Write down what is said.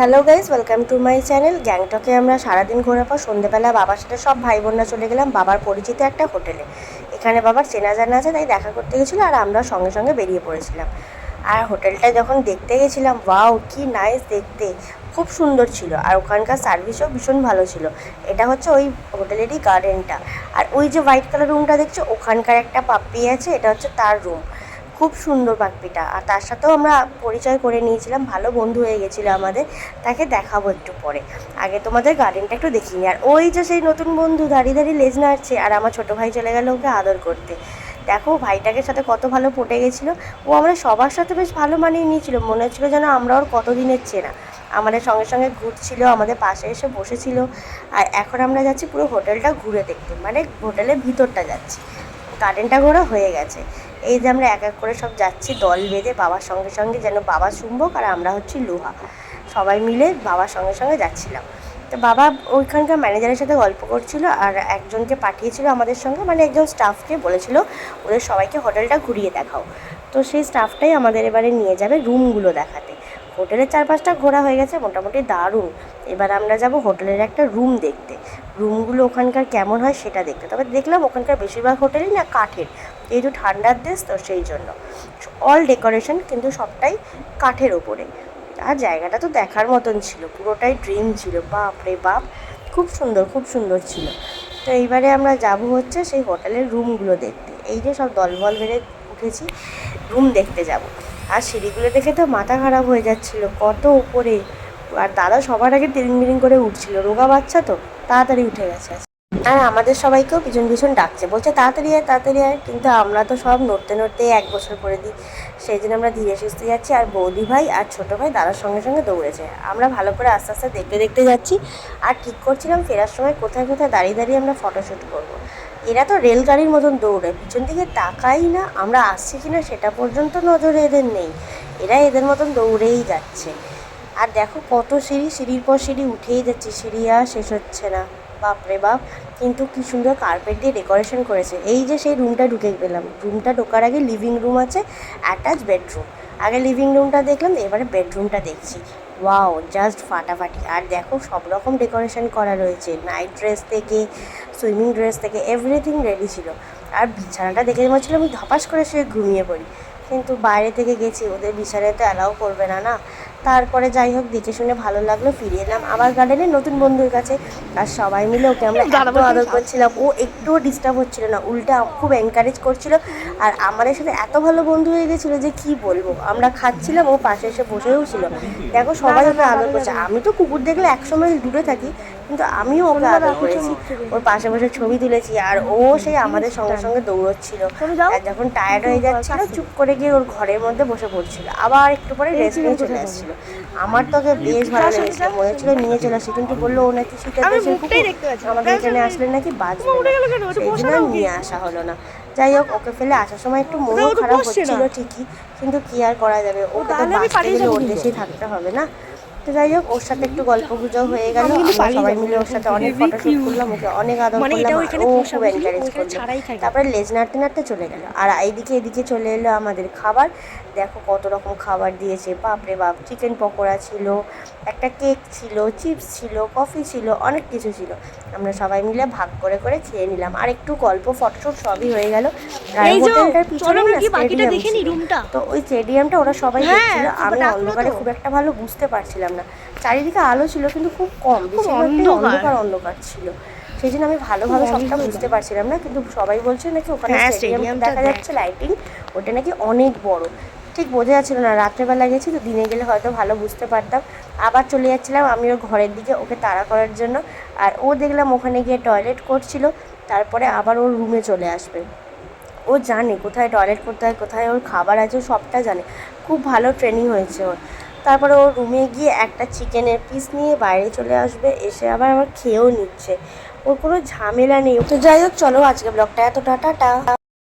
Hello guys welcome to my channel গ্যাংটকে আমরা সারাদিন ঘোরার পর সন্ধ্যেবেলা বাবার সাথে সব ভাই বোনরা চলে গেলাম বাবার পরিচিত একটা হোটেলে। এখানে বাবার চেনা জানা আছে, তাই দেখা করতে গেছিল আর আমরা সঙ্গে সঙ্গে বেরিয়ে পড়েছিলাম। আর হোটেলটা যখন দেখতে গেছিলাম, ওয়াও, কি নাইস দেখতে। খুব সুন্দর ছিল আর ওখানকার সার্ভিসও ভীষণ ভালো ছিল। এটা হচ্ছে ওই হোটেলেরই গার্ডেনটা আর ওই যে হোয়াইট কালার রুমটা দেখছ, ওখানকার একটা পাপ্পি আছে, এটা হচ্ছে তার রুম খুব সুন্দর পাখিটা। আর তার সাথেও আমরা পরিচয় করে নিয়েছিলাম, ভালো বন্ধু হয়ে গেছিল আমাদের, তাকে দেখাবো একটু পরে। আগে তোমাদের গার্ডেনটা একটু দেখিনি আর ওই যে সেই নতুন বন্ধু, দাঁড়িয়ে দাঁড়িয়ে লেজ নাড়ছে, আর আমার ছোটো ভাই চলে গেল ওকে আদর করতে। দেখো, ভাইটাকে সাথে কত ভালো পটে গেছিল। ও আমরা সবার সাথে বেশ ভালো মানিয়ে নিয়েছিল। মনে হচ্ছিল যেন আমরা ওর কতদিনের চেনা। আমাদের সঙ্গে সঙ্গে ঘুরছিল, আমাদের পাশে এসে বসেছিল। আর এখন আমরা যাচ্ছি পুরো হোটেলটা ঘুরে দেখতে। মানে হোটেলের ভিতরটা যাচ্ছি। গার্ডেনটা ঘোরা হয়ে গেছে। এই যে আমরা এক এক করে সব যাচ্ছি, দল বেঁধে বাবার সঙ্গে সঙ্গে যেন বাবা চুম্বক আর আমরা হচ্ছি লোহা। সবাই মিলে বাবার সঙ্গে সঙ্গে যাচ্ছিলাম। তো বাবা ওইখানকার ম্যানেজারের সাথে গল্প করছিল আর একজনকে পাঠিয়েছিল আমাদের সঙ্গে মানে একজন স্টাফকে বলেছিল, ওদের সবাইকে হোটেলটা ঘুরিয়ে দেখাও। তো সেই স্টাফটাই আমাদের এবারে নিয়ে যাবে রুমগুলো দেখাতে। হোটেলের চারপাশটা ঘোরা হয়ে গেছে, মোটামুটি দারুণ। এবার আমরা যাব হোটেলের একটা রুম দেখতে। রুমগুলো ওখানকার কেমন হয় সেটা দেখতে। তবে দেখলাম ওখানকার বেশিরভাগ হোটেলই না কাঠের। যেহেতু ঠান্ডার দেশ, তো সেই জন্য। অল ডেকোরেশন কিন্তু সবটাই কাঠের ওপরে। আর জায়গাটা তো দেখার মতন ছিল। পুরোটাই ড্রিম ছিল। বাপ রে বাপ! খুব সুন্দর খুব সুন্দর ছিল। তো এইবারে আমরা যাব হচ্ছে সেই হোটেলের রুমগুলো দেখতে। এই যে সব দলবল বেড়ে উঠেছি, রুম দেখতে যাব। আর সিঁড়িগুলো দেখে তো মাথা খারাপ হয়ে যাচ্ছিল, কত উপরে। আর দাদা সবার আগে তিরিং বিরিং করে উঠছিল, রোগা বাচ্চা তো, তাড়াতাড়ি উঠে গেছে। আর আমাদের সবাইকেও পিছন পিছন ডাকছে, বলছে, তাড়াতাড়ি আয় তাড়াতাড়ি আয়। কিন্তু আমরা তো সব নড়তে নড়তে এক বছর করে দিই। সেই জন্য আমরা ধীরে সুস্থে যাচ্ছি, আর বৌদি ভাই আর ছোটো ভাই দাদার সঙ্গে সঙ্গে দৌড়েছে। আমরা ভালো করে আস্তে আস্তে দেখতে দেখতে যাচ্ছি, আর ঠিক করছিলাম ফেরার সময় কোথায় কোথায় দাঁড়িয়ে দাঁড়িয়ে আমরা ফটোশ্যুট করব। এরা তো রেলগাড়ির মতন দৌড়ে, পিছন দিকে তাকাই না, আমরা আসছি কিনা সেটা পর্যন্ত নজরে এদের নেই। এরা এদের মতন দৌড়েই যাচ্ছে। আর দেখো কত সিঁড়ি, সিঁড়ির পর সিঁড়ি উঠেই যাচ্ছে, সিঁড়ি আর শেষ হচ্ছে না। বাপরে বাপ, কিন্তু কি সুন্দর কার্পেট দিয়ে ডেকোরেশন করেছে। এই যে সেই রুমটা ঢুকে গেলাম। রুমটা ঢোকার আগে লিভিং রুম আছে অ্যাটাচ বেডরুম আগে লিভিং রুমটা দেখলাম, এবারে বেডরুমটা দেখছি। ওয়াও জাস্ট ফাটাফাটি। আর দেখো, সব রকম ডেকোরেশন করা রয়েছে। নাইট ড্রেস থেকে সুইমিং ড্রেস থেকে এভরিথিং রেডি ছিল। আর বিছানাটা দেখে মনে হচ্ছিল আমি ধপাস করে সে ঘুমিয়ে পড়ি। কিন্তু বাইরে থেকে গেছি, ওদের বিছানায় তো অ্যালাউ করবে না না? তারপরে যাই হোক দেখে শুনে ভালো লাগল ফিরে এলাম আবার গার্ডেনে নতুন বন্ধুর কাছে। আর সবাই মিলে ওকে আমরা এত আদর করছিলাম। ও একটুও ডিস্টার্ব হচ্ছিল না উল্টা খুব এনকারেজ করছিল। আর আমাদের সাথে এত ভালো বন্ধু হয়ে গেছিল যে কি বলব? আমরা খাচ্ছিলাম ও পাশে এসে বসেও ছিল। দেখো সবাই ওকে আদর করছে। আমি তো কুকুর দেখলে একসময় দূরে থাকি কিন্তু আমিও ওকে আদর করেছি। ওর পাশে বসে ছবি তুলেছি আর ও সেই আমাদের সঙ্গে সঙ্গে দৌড়চ্ছিল। আর যখন টায়ার্ড হয়ে যাচ্ছিল চুপ করে গিয়ে ওর ঘরের মধ্যে বসে পড়ছিল। আবার একটু পরে রেস্ট নিয়ে চলে আসছিল। আমার তো ওকে বেশ ভালো লেগেছিল মনে হচ্ছিল নিয়ে চলে আসি। কিন্তু বলল ও নাকি শীতের দেশের কুকুর আমাদের এখানে আসলে নাকি বাঁচবে না। সেই জন্য নিয়ে আসা হলো না। যাই হোক ওকে ফেলে আসার সময় একটু মনও খারাপ হচ্ছিল ঠিকই কিন্তু কি আর করা যাবে? ওকে তো বাঁচতে গেলে ওর দেশেই থাকতে হবে না। তো যাই হোক ওর সাথে একটু গল্প গুজব হয়ে গেল। সবাই মিলে ওর সাথে অনেক ফটোশুট করলাম ওকে অনেক আদর করলাম ও খুব এনকারেজ করল। তারপরে লেজ নাড়তে নাড়তে চলে গেল। আর এইদিকে এদিকে চলে এলো আমাদের খাবার। দেখো কত রকম খাবার দিয়েছে বাপরে বাপ চিকেন পকোড়া ছিল একটা কেক ছিল চিপস ছিল কফি ছিল অনেক কিছু ছিল। আমরা সবাই মিলে ভাগ করে করে খেয়ে নিলাম। আর একটু গল্প ফটোশুট সবই হয়ে গেল। আর হোটেলটার পিছনে না? তো ওই স্টেডিয়ামটা ওরা সবাই হ্যাঁ, দেখছিল। আমি অন্ধকারে খুব একটা ভালো বুঝতে পারছিলাম না চারিদিকে আলো ছিল কিন্তু খুব কম অন্ধকার। অন্ধকার। ছিল। সেই জন্য আমি ভালোভাবে সবটা বুঝতে পারছিলাম না কিন্তু সবাই বলছে নাকি ওখানে হ্যাঁ, স্টেডিয়াম দেখা যাচ্ছে লাইটিং ওটা নাকি অনেক বড়। ঠিক বোঝা যাচ্ছিল না রাত্রেবেলা গেছি তো দিনে গেলে হয়তো ভালো বুঝতে পারতাম। আবার চলে যাচ্ছিলাম আমি ওর ঘরের দিকে ওকে তাড়া করার জন্য। আর ও দেখলাম ওখানে গিয়ে টয়লেট করছিল তারপরে আবার ওর রুমে চলে আসবে। ও জানে কোথায় টয়লেট করতে হয় কোথায় ওর খাবার আছে সবটা জানে। খুব ভালো ট্রেনিং হয়েছে ওর। তারপরে ও রুমে গিয়ে একটা চিকেনের পিস নিয়ে বাইরে চলে আসবে, এসে আবার আবার খেয়েও নিচ্ছে। ওর কোনো ঝামেলা নেই। তো যাই হোক, চলো আজকে ব্লগটা এত টাটা।